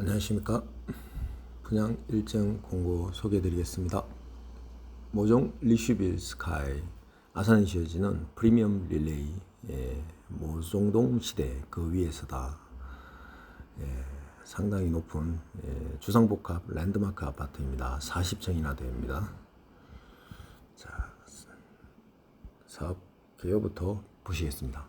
안녕하십니까? 분양 일정 공고 소개해 드리겠습니다. 모종 리슈빌 스카이 아산에 지어지는 프리미엄 릴레이 예, 모종동 시대 그 위에서다. 예, 상당히 높은 예, 주상복합 랜드마크 아파트입니다. 40층이나 됩니다. 자 사업 개요부터 보시겠습니다.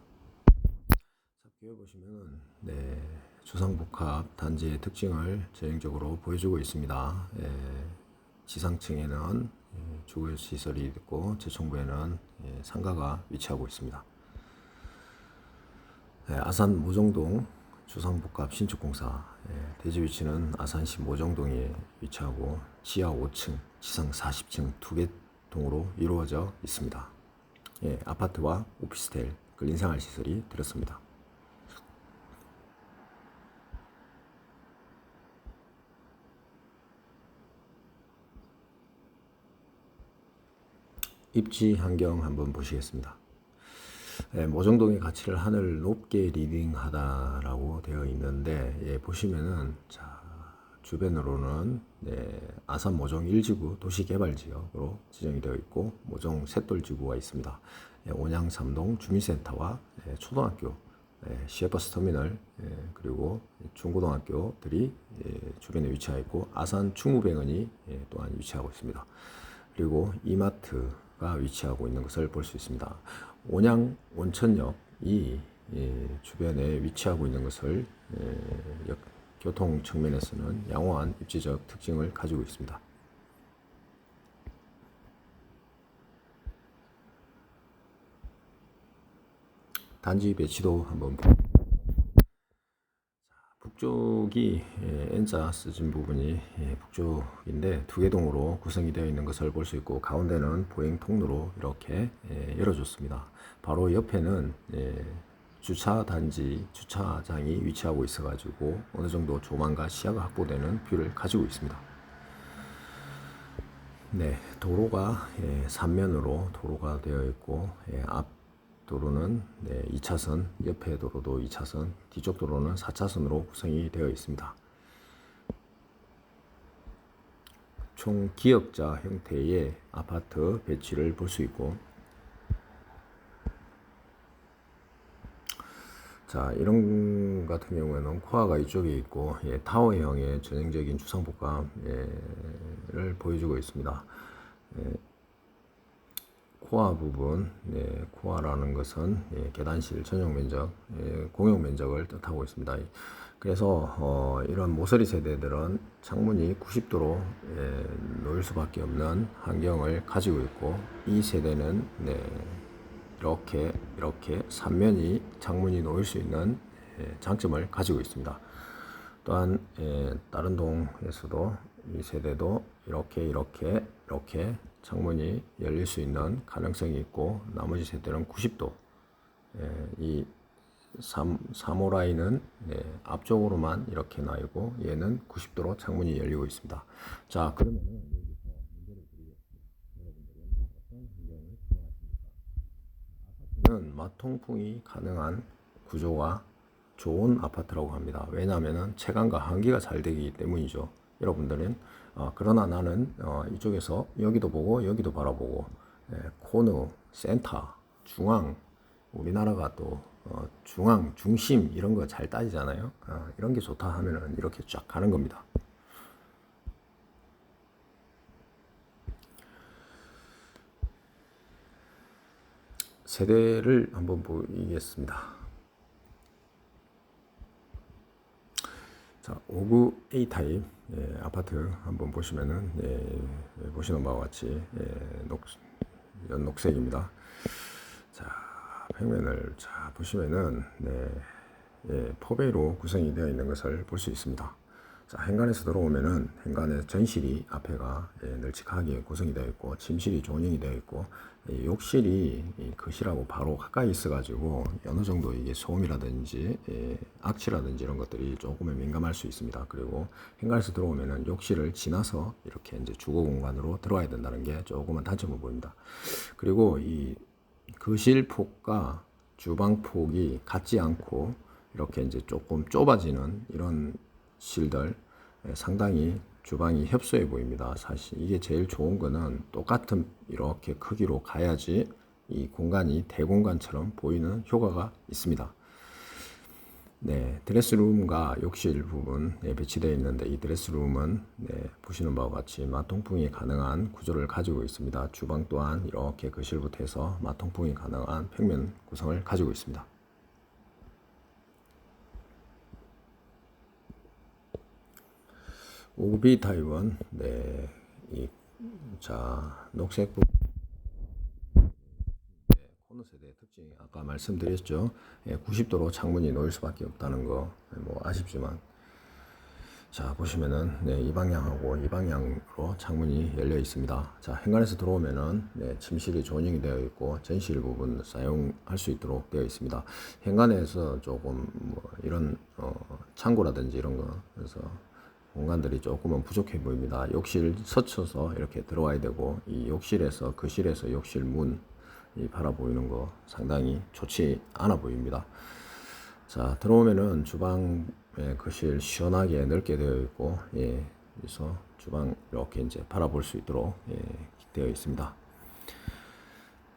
기회 보시면은 네, 주상복합 단지의 특징을 전형적으로 보여주고 있습니다. 예, 지상층에는 예, 주거 시설이 있고 저층부에는 예, 상가가 위치하고 있습니다. 예, 아산 모정동 주상복합 신축공사 예, 대지 위치는 아산시 모정동에 위치하고 지하 5층, 지상 40층 두 개 동으로 이루어져 있습니다. 예, 아파트와 오피스텔, 근린생활 시설이 들었습니다. 입지 환경 한번 보시겠습니다. 예, 모정동의 가치를 하늘 높게 리딩하다라고 되어 있는데 예, 보시면은 자, 주변으로는 네, 아산 모정 1지구 도시개발지역으로 지정이 되어 있고 모정 셋돌지구가 있습니다. 예, 온양 삼동 주민센터와 예, 초등학교, 예, 시외버스 터미널 예, 그리고 중고등학교들이 예, 주변에 위치하고 있고 아산 충무병원이 예, 또한 위치하고 있습니다. 그리고 이마트 가 위치하고 있는 것을 볼 수 있습니다. 온양 온천역이 예, 주변에 위치하고 있는 것을 예, 역- 교통 측면에서는 양호한 입지적 특징을 가지고 있습니다. 단지 배치도 한번 보- 북쪽이 예, N자 쓰진 부분이 예, 북쪽인데 두개 동으로 구성이 되어 있는 것을 볼 수 있고 가운데는 보행 통로로 이렇게 예, 열어줬습니다. 바로 옆에는 예, 주차 단지 주차장이 위치하고 있어가지고 어느 정도 조망과 시야가 확보되는 뷰를 가지고 있습니다. 네, 도로가 예, 삼면으로 도로가 되어 있고 예, 앞 도로는 네, 2차선, 옆에 도로도 2차선, 뒤쪽 도로는 4차선으로 구성이 되어 있습니다. 총 기역자 형태의 아파트 배치를 볼 수 있고 자 이런 같은 경우에는 코아가 이쪽에 있고 예, 타워형의 전형적인 주상복합을 보여주고 있습니다. 예, 코아 부분, 예, 코아라는 것은 예, 계단실 전용 면적, 예, 공용 면적을 뜻하고 있습니다. 그래서 어, 이런 모서리 세대들은 창문이 90도로 예, 놓일 수밖에 없는 환경을 가지고 있고 이 세대는 네, 이렇게 이렇게 삼면이 창문이 놓일 수 있는 예, 장점을 가지고 있습니다. 또한 예, 다른 동에서도 이 세대도 이렇게 이렇게 이렇게 창문이 열릴 수 있는 가능성이 있고 나머지 세대는 90도 예, 이 3, 3호 라인은 예, 앞쪽으로만 이렇게 나 있고 얘는 90도로 창문이 열리고 있습니다. 자 그러면 마통풍이 가능한 구조가 좋은 아파트라고 합니다. 왜냐하면 채광과 환기가 잘 되기 때문이죠. 여러분들은 어, 그러나 나는 어, 이쪽에서 여기도 보고 여기도 바라보고 예, 코너, 센터, 중앙 우리나라가 또 어, 중앙, 중심 이런 거 잘 따지잖아요. 어, 이런 게 좋다 하면은 이렇게 쫙 가는 겁니다. 세대를 한번 보이겠습니다. 자, 59 A 타입 예, 아파트 한번 보시면은 예, 예, 보시는 바와 같이 예, 녹, 연녹색입니다. 자, 평면을 자 보시면은 네, 예, 포베이로 구성이 되어 있는 것을 볼 수 있습니다. 자, 현관에서 들어오면은 현관에 전실이 앞에가 예, 널찍하게 구성이 되어 있고 침실이 조형이 되어 있고 이 욕실이 이 거실하고 바로 가까이 있어가지고 어느 정도 이게 소음이라든지 예, 악취라든지 이런 것들이 조금은 민감할 수 있습니다. 그리고 현관에서 들어오면은 욕실을 지나서 이렇게 이제 주거 공간으로 들어와야 된다는 게 조금은 단점을 보입니다. 그리고 이 거실 폭과 주방 폭이 같지 않고 이렇게 이제 조금 좁아지는 이런 실들 예, 상당히 주방이 협소해 보입니다. 사실 이게 제일 좋은 거는 똑같은 이렇게 크기로 가야지 이 공간이 대공간처럼 보이는 효과가 있습니다. 네, 드레스룸과 욕실 부분에 배치되어 있는데 이 드레스룸은 네, 보시는 바와 같이 마통풍이 가능한 구조를 가지고 있습니다. 주방 또한 이렇게 거실부터 해서 마통풍이 가능한 평면 구성을 가지고 있습니다. 오비 타입은 네, 이, 자 녹색 부분 코너 세대의 특징이 아까 말씀드렸죠. 예, 90도로 창문이 놓일 수밖에 없다는 거, 뭐 아쉽지만. 자, 보시면은, 네, 이 방향하고 이 방향으로 창문이 열려 있습니다. 자, 현관에서 들어오면은, 네, 침실이 조닝이 되어 있고, 전실 부분 사용할 수 있도록 되어 있습니다. 현관에서 조금, 뭐, 이런, 어, 창고라든지 이런 거, 그래서 공간들이 조금은 부족해 보입니다. 욕실 서쳐서 이렇게 들어와야 되고, 이 욕실에서, 거실에서 욕실 문, 이 바라 보이는 거 상당히 좋지 않아 보입니다. 자 들어오면은 주방에 거실 시원하게 넓게 되어 있고 예 그래서 주방 이렇게 이제 바라볼 수 있도록 예, 되어 있습니다.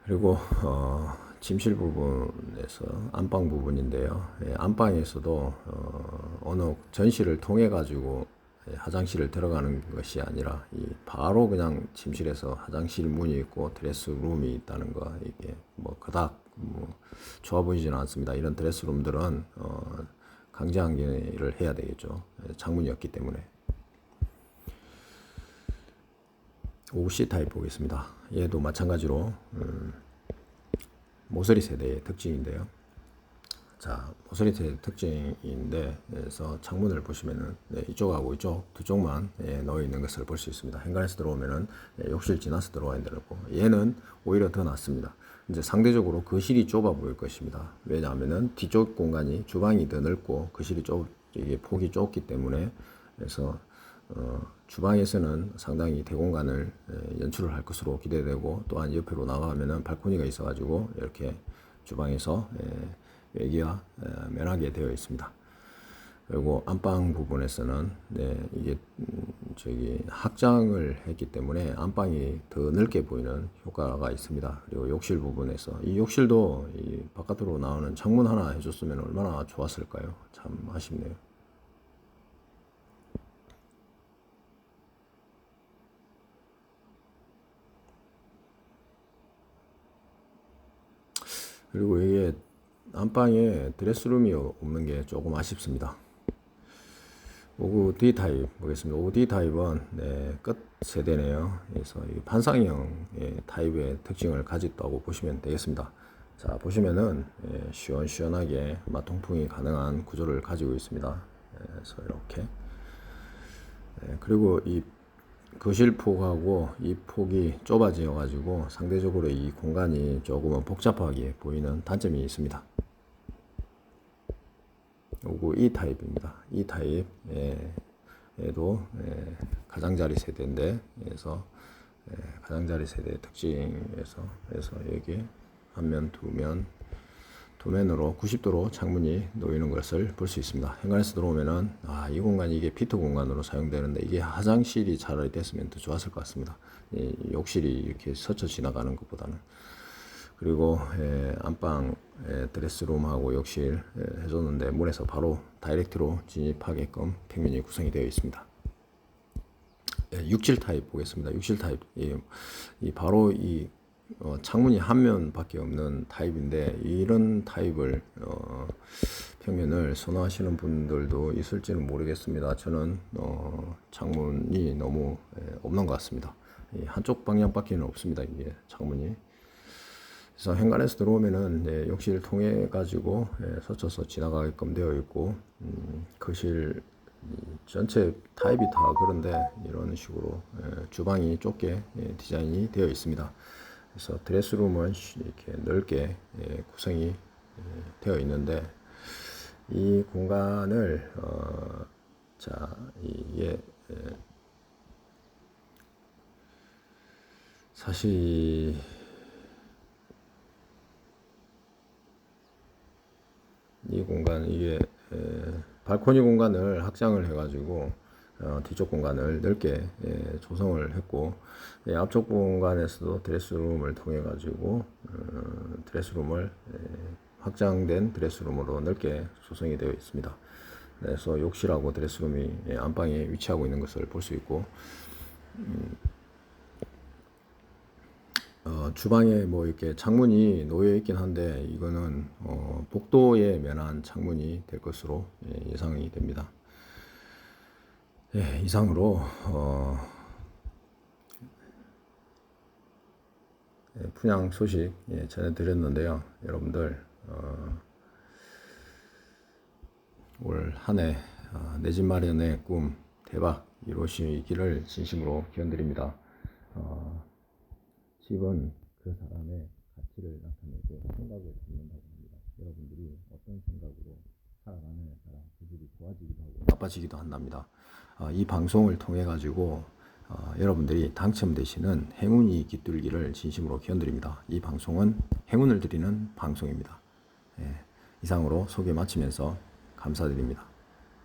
그리고 어, 침실 부분에서 안방 부분인데요. 예, 안방에서도 어, 어느 전실을 통해 가지고 예, 화장실을 들어가는 것이 아니라 이 바로 그냥 침실에서 화장실 문이 있고 드레스룸이 있다는 거 이게 뭐 그닥 뭐 좋아 보이지는 않습니다. 이런 드레스룸들은 어 강제 한계를 해야 되겠죠. 예, 창문이 없기 때문에. 5C 타입 보겠습니다. 얘도 마찬가지로 음, 모서리 세대의 특징인데요. 자, 모서리 세 특징인데, 그래서 창문을 보시면은, 네, 이쪽하고 이쪽 두 쪽만 예, 넣어 있는 것을 볼 수 있습니다. 현관에서 들어오면은 예, 욕실 지나서 들어와야 되고, 얘는 오히려 더 낫습니다. 이제 상대적으로 거실이 좁아 보일 것입니다. 왜냐하면은 뒤쪽 공간이 주방이 더 넓고 거실이 좁, 이게 폭이 좁기 때문에, 그래서 어, 주방에서는 상당히 대공간을 예, 연출을 할 것으로 기대되고 또한 옆으로 나가면은 발코니가 있어가지고 이렇게 주방에서 예, 외기와 면하게 되어 있습니다. 그리고 안방 부분에서는 네, 이게 음, 저기 확장을 했기 때문에 안방이 더 넓게 보이는 효과가 있습니다. 그리고 욕실 부분에서 이 욕실도 이 바깥으로 나오는 창문 하나 해줬으면 얼마나 좋았을까요? 참 아쉽네요. 그리고 이게 안방에 드레스룸이 없는 게 조금 아쉽습니다. D 타입 보겠습니다. D 타입은 네, 끝 세대네요. 그래서 반상형 타입의 특징을 가졌다고 보시면 되겠습니다. 자 보시면은 예, 시원시원하게 마통풍이 가능한 구조를 가지고 있습니다. 그래서 이렇게 예, 그리고 이 거실 폭하고 이 폭이 좁아져 가지고 상대적으로 이 공간이 조금은 복잡하게 보이는 단점이 있습니다. 요거 E 타입입니다. E 타입 에도 예, 가장자리 세대인데 그래서 예, 가장자리 세대 특징에서 그래서 여기 한 면 두면 도면으로 90도로 창문이 놓이는 것을 볼 수 있습니다. 현관에서 들어오면은 아, 이 공간이 이게 피트 공간으로 사용되는데 이게 화장실이 차라리 됐으면 더 좋았을 것 같습니다. 이 욕실이 이렇게 스쳐 지나가는 것보다는 그리고 에, 안방 에, 드레스룸하고 욕실 에, 해줬는데 문에서 바로 다이렉트로 진입하게끔 평면이 구성이 되어 있습니다. 예, 67 타입 보겠습니다. 67 타입 이, 이 바로 이 어, 창문이 한 면밖에 없는 타입인데 이런 타입을 어, 평면을 선호하시는 분들도 있을지는 모르겠습니다. 저는 어, 창문이 너무 예, 없는 것 같습니다. 한쪽 방향밖에는 없습니다. 이게 창문이. 그래서 현관에서 들어오면은 네, 욕실 통해 가지고 예, 서쳐서 지나가게끔 되어 있고 음, 거실 전체 타입이 다 그런데 이런 식으로 예, 주방이 좁게 예, 디자인이 되어 있습니다. 그래서 드레스룸은 이렇게 넓게 예, 구성이 예, 되어 있는데 이 공간을 어, 자 이게 예, 사실 이 공간 이게 에, 발코니 공간을 확장을 해가지고 어, 뒤쪽 공간을 넓게 예, 조성을 했고 예, 앞쪽 공간에서도 드레스룸을 통해 가지고 어, 드레스룸을 예, 확장된 드레스룸으로 넓게 조성이 되어 있습니다. 그래서 욕실하고 드레스룸이 예, 안방에 위치하고 있는 것을 볼 수 있고 어, 주방에 뭐 이렇게 창문이 놓여 있긴 한데 이거는 어, 복도에 면한 창문이 될 것으로 예, 예상이 됩니다. 예, 이상으로 어, 예, 분양 소식 예, 전해드렸는데요. 여러분들 어, 올 한해 어, 내집 마련의 꿈 대박 이루어지기를 진심으로 기원드립니다. 어, 집은 그 사람의 가치를 나타내고 생각을 갖는다고 합니다. 여러분들이 어떤 생각으로 살아가느냐에 따라 그 집이 좋아지기도 하고 나빠지기도 한답니다. 어, 이 방송을 통해 가지고 어, 여러분들이 당첨되시는 행운이 깃들기를 진심으로 기원드립니다. 이 방송은 행운을 드리는 방송입니다. 예, 이상으로 소개 마치면서 감사드립니다.